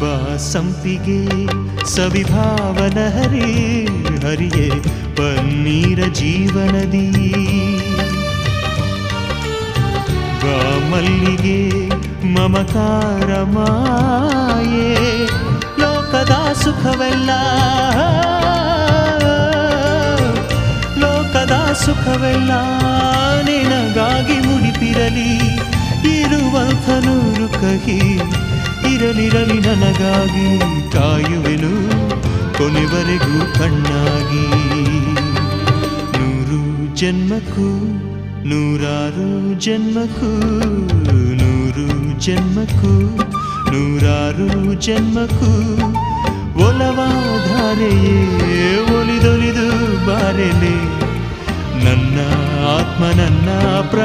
ಬಾ ಸಂಪಿಗೆ ಸವಿಭಾವನ ಹರಿ ಹರಿಯೇ ಪನ್ನೀರ ಜೀವನದಿ. ಮಲ್ಲಿಗೆ ಮಮಕಾರ ಮಾಯೆ, ಲೋಕದ ಸುಖವೆಲ್ಲ. ಲೋಕದ ಸುಖವೆಲ್ಲ ನಿನಗಾಗಿ ಮುಡಿಪಿರಲಿ, ಇರುವಂಥ ನೂರು ಕಹಿ ಇರಲಿರಲಿ ನನಗಾಗಿ ಕಾಯುವೆನು ಕೊನೆವರೆಗೂ ಕಣ್ಣಾಗಿ ನೂರು ಜನ್ಮಕ್ಕೂ ನೂರಾರು ಜನ್ಮಕ್ಕೂ ನೂರು ಜನ್ಮಕ್ಕೂ ನೂರಾರು ಜನ್ಮಕ್ಕೂ ಒಲವಾಧಾರೆಯೇ ಒಲಿದೊಲಿದು ಬಾರೆಲೆ ನನ್ನ ಆತ್ಮ ನನ್ನ ಪ್ರಾಣ ನೀನೆಂದು